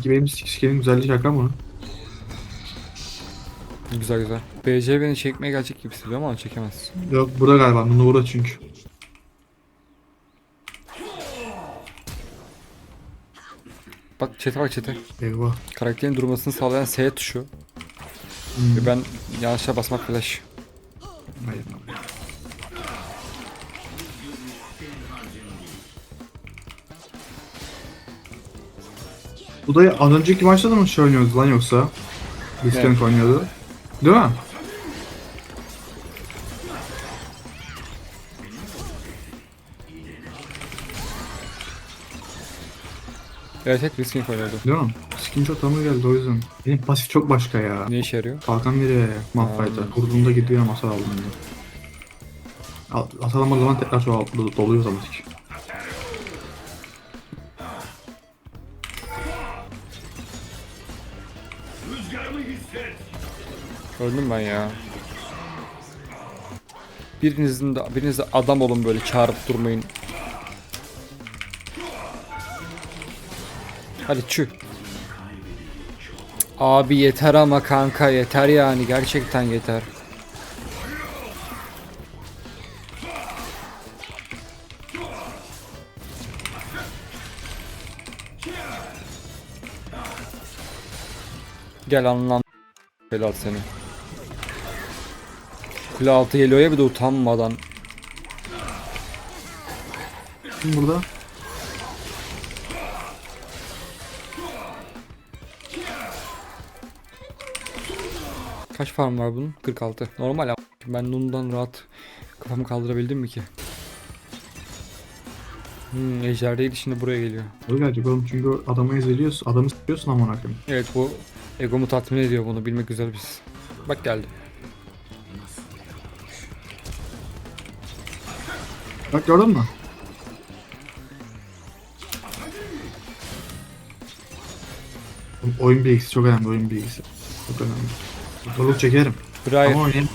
Peki benim sikenin güzelliği şaka mı? Güzel güzel. BC beni çekmeye gelecek gibi hissediyorum ama çekemez. Yok burada galiba. Bunu burada çünkü. Bak çete bak çete. Eyvah. Karakterin durmasını sağlayan S tuşu. Hmm. Ve ben yanlışa basmak flash. Hayır. Bu da az önceki maçta da mı şey oynuyordu lan yoksa? Blitzcrank Evet. oynuyordu. Değil mi? Evet evet Risking oynuyordu. Değil mi? Skin çok tamır geldi o yüzden. Benim pasif çok başka ya. Ne işe yarıyor? Kalkan biri Malphite'a. Vurduğunda gidiyor ama hasar aldığında. Al- Hasar almadığı zaman tekrar çoğal do- doluyor otomatik. Öldüm ben ya. Birinizin de, biriniz de adam olun böyle çağırıp durmayın. Hadi çü. Abi yeter ama kanka yeter yani gerçekten yeter. Gel anlam Helal seni. Kule altı geliyor ya bir de utanmadan. Kim burada? Kaç farm var bunun? 46. Normal ama ben Nun'dan rahat kafamı kaldırabildim mi ki? Hmm, ejderdeydi şimdi buraya geliyor. O gelecek oğlum çünkü adamı eziliyorsun. Adamı sıkıyorsun amına koyayım. Evet bu egomu tatmin ediyor bunu bilmek güzel biz. Bak geldi. Bak gördün mü? Oyun bilgisi çok önemli oyun bilgisi. Çok önemli. Zorluk çekerim. Brian Ama oynayayım.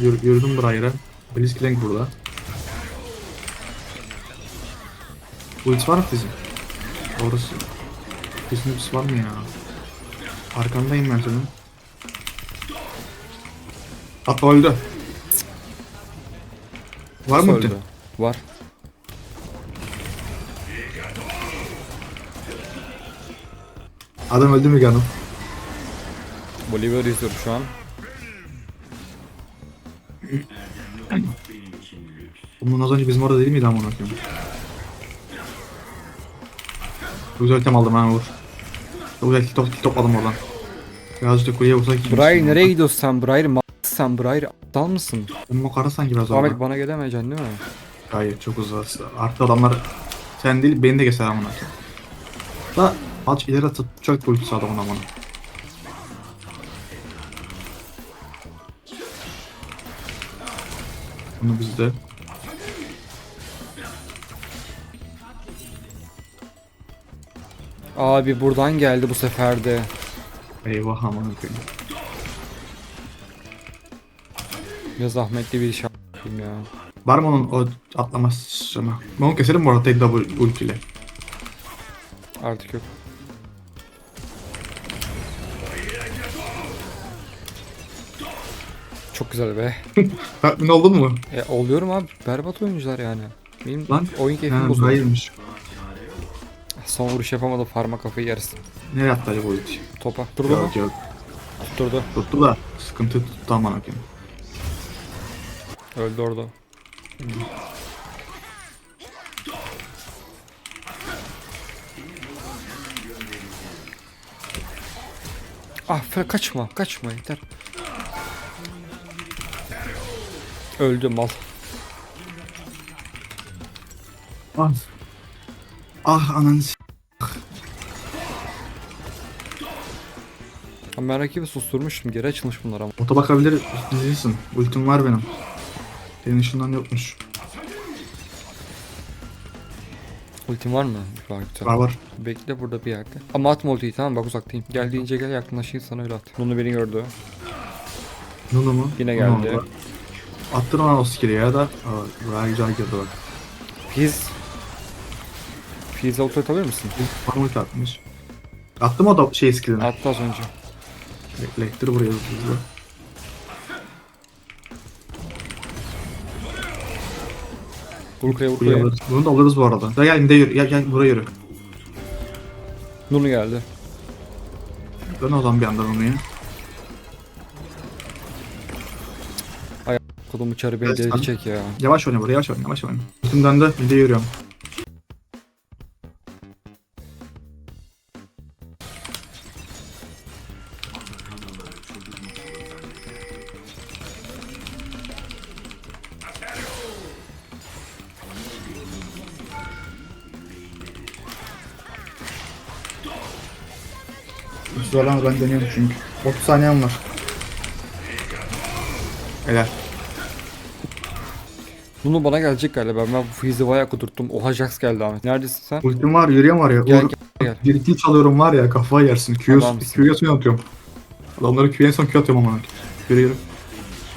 Yür, yürüdüm Briar'a. Blitzcrank burada. Ulti var mı bizim? Orası. Bizim ultisi var mı ya? Arkandayım ben senin. At öldü. Var mı öldü. Var. Adam öldü mü canım? Bolívar izliyorum şu an. Bunun az önce bizim orada değil miydi amına koyayım? Güzel aldım ha vur. Çok güzel kill, top, kill topladım oradan. Birazcık da kuyuya vursak iyi. Brian nereye gidiyorsun sen? Brian ma sen Brian aptal mısın? O kara sanki biraz Ahmet orada. bana gelemeyeceksin değil mi? Hayır çok uzak. Artık adamlar sen değil beni de keser amına. Da maç ileri atıp çok ultisi adamın amına. Bunu bizde. Abi buradan geldi bu sefer de. Eyvah amına koyayım. Ya zahmetli bir iş yapayım ya. Var mı onun o atlaması? Ben onu keserim bu arada tek double ultiyle. Artık yok. Çok güzel be. Tatmin oldun mu? E, oluyorum abi. Berbat oyuncular yani. Benim Lan. oyun keyfim bozuldu. hayırmış. Son vuruş yapamadı farma kafayı yersin. Nereye attı acaba ulti? Topa. Durdu mu? Yok yok. Tutturdu. Tuttu da sıkıntı tuttu amına koyayım. Öldü orada. Ah fe kaçma kaçma yeter. Öldü mal. Ah. Ah ananı s- Ama Ben rakibi susturmuştum geri açılmış bunlar ama. Ota bakabilir dizilsin. Ultim var benim. Senin şundan yokmuş. Ultim var mı? Var güzel. Var var. Bekle burada bir yerde. Ama atma ultiyi tamam bak uzaktayım. Geldiğince gel yakınlaşayım sana öyle at. Bunu beni gördü. Nunu mu? Yine Nunu geldi. Attın ona o skill'i ya da. Aa, Bayağı güzel girdi bak. Fiz. Fiz ulti atabilir misin? Ulti atmış. Attım o da şey skillini. Attı az önce. Bekle ittir buraya hızlı. Vur kuleye vur kuleye. Bunu da alırız bu arada. Gel gel inde yürü. Gel gel buraya yürü. Nunu geldi. Dön o zaman bir yandan onu ya. Kolumu çarı beni Evet, sen- delirtecek ya. Yavaş oyna buraya yavaş oyna yavaş oyna. Bütün döndü. İnde yürüyorum. Zorlama ben dönüyorum çünkü. 30 saniyem var. Helal. Nunu bana gelecek galiba. Ben bu Freeze'i bayağı kudurttum. Oha Jax geldi Ahmet. Neredesin sen? Ultim var yürüyorum var ya. Gel Uğur, gel gel. Birikti çalıyorum var ya kafayı yersin. Q'yu Adamsın. Q'ya son atıyorum. Adamları Q'ya en son Q atıyorum ama. Yürü yürü.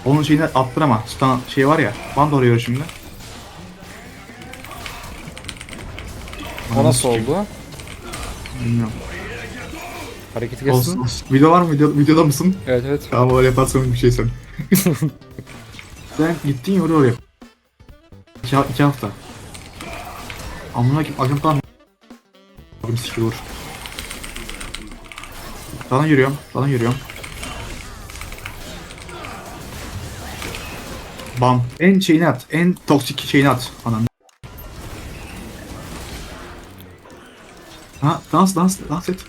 Onun şeyini attır ama. Stun şey var ya. Bana doğru yürü şimdi. O nasıl oldu? Bilmiyorum. Hareketi Olsun, kesin. olsun. Video var mı? Video, videoda mısın? Evet evet. Tamam öyle yaparsan bir şey sen. Sen gittin yürü oraya. İki, iki hafta. Amına kim? Acım tamam. Abim sikiyor. vur. Sana yürüyorum. Sana yürüyorum. Bam. En şeyini at. En toksik şeyini at. Ananı. Ha dans dans dans et.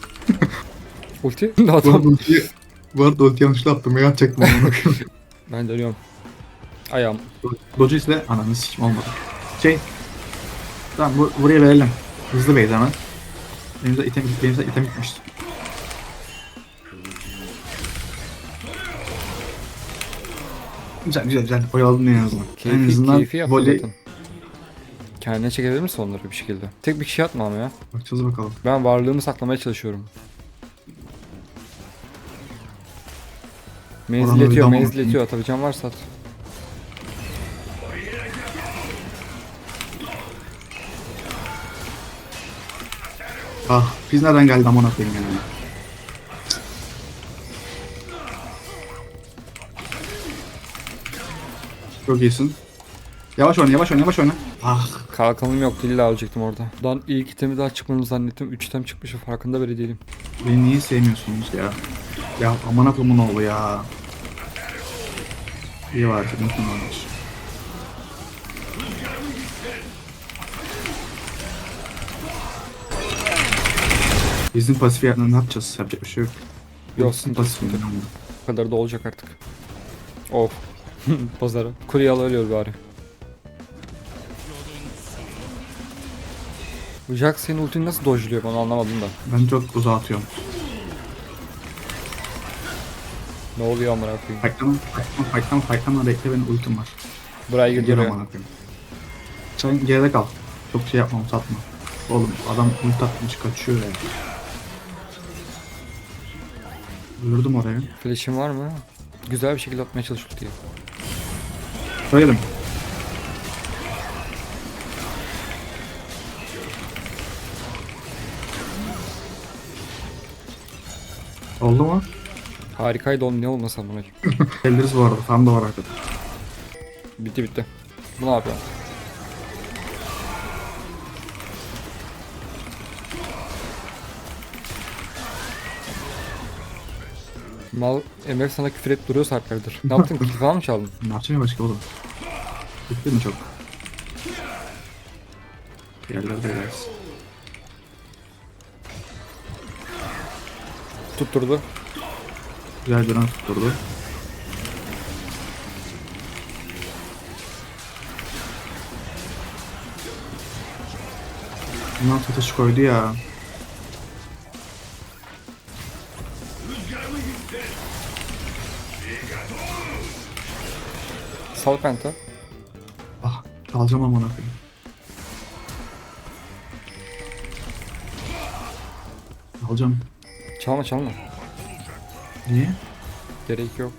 Ulti. Bu arada Adam. ultiyi, bu arada ultiyi yanlışlıkla attım. Ya çektim onu. Ben dönüyorum. Ayağım. Dojo ise ananı sikim olmadı. Şey. Tamam bu, buraya verelim. Hızlı beyz hemen. Benim de item, benim de item gitmişti. Güzel güzel güzel. Oyaladın en azından. en Keyfi, azından keyfi yaptı voley... zaten. Kendine çekebilir misin onları bir şekilde? Tek bir kişi atma ama ya. Bakacağız bakalım. Ben varlığımı saklamaya çalışıyorum. Menzil Oranı bir yetiyor, daha menzil bakayım. yetiyor. Atabileceğim varsa at. Ah biz nereden geldi amına koyayım yani. Çok iyisin. Yavaş oyna yavaş oyna yavaş oyna. Ah Kalkanım yok, illa alacaktım orada. Lan ilk itemi daha çıkmanı zannettim. 3 item çıkmış farkında bile değilim. Beni niye sevmiyorsunuz ya? Ya aman akımın oğlu ya. İyi var ki mutlu olmuş. Bizim pasif yapma ne yapacağız? Yapacak bir şey yok. Yok, Bizim pasif yapma. Bu kadar da olacak artık. Of. Pazarı. Kurye al ölüyor bari. Jax senin ultini nasıl dojluyor onu anlamadım da. Ben çok uzağa atıyorum. Ne oluyor amına koyayım. Fightlama, fightlama, fightlama, fightlama. Bekle benim ultim var. Buraya gidiyor. amına koyayım. Sen geride kal. Çok şey yapma, satma. Oğlum adam ulti atmış kaçıyor ya. Vurdum oraya. Flash'in var mı? Güzel bir şekilde atmaya çalış ultiyi. Söyledim. Oldu mu? Harikaydı oğlum ne olmasa koyayım. Geliriz bu arada. Fan da var arkada. Bitti bitti. Bu ne yapıyor? Mal Emre sana küfür et duruyor saatlerdir. Ne yaptın? Kill falan mı çaldın? Ne yapacağım başka oğlum? Bitti mi çok? Yerlerde geliriz. Tutturdu. Güzel dönem tutturdu. Bundan satış koydu ya. Sal penta. Ah, alacağım amına koyayım. Alacağım. Çalma çalma. Niye? Gerek yok.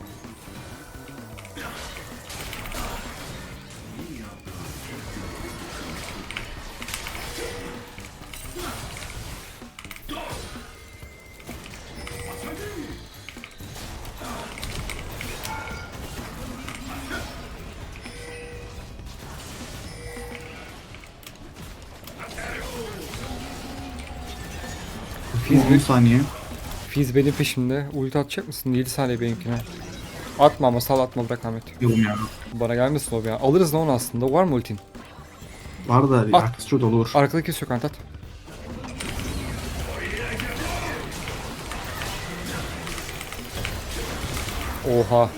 Biz 10 saniye. Fizz benim peşimde. Ulti atacak mısın? 7 saniye benimkine. Atma ama sal atma bırak Ahmet. Yolum ya. Bana gelmesin o ya. Alırız lan onu aslında. Var mı ultin? Var da At. arkası dolu olur. Arkada kesiyor kantat. Oha.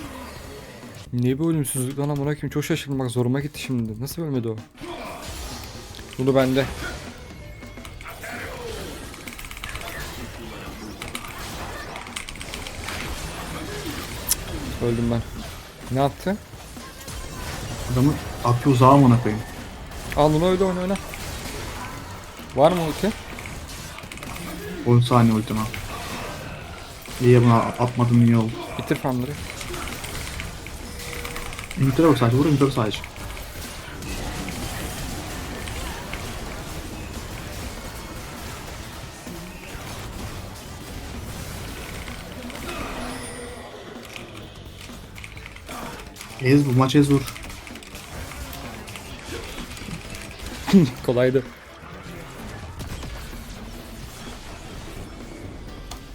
Ne bir ölümsüzlük lan amına koyayım çok şaşırdım bak zoruma gitti şimdi. Nasıl ölmedi o? Bunu bende. Öldüm ben. Ne yaptı? Adamı atıyor uzağa amına koyayım. Al bunu öyle oyna oyna. Var mı ulti? 10 saniye ultima. İyi buna atmadım iyi oldu. Bitir farmları. Ünitör'e bak sadece vur ünitör'e sadece. Ez bu maç ez vur. Kolaydı.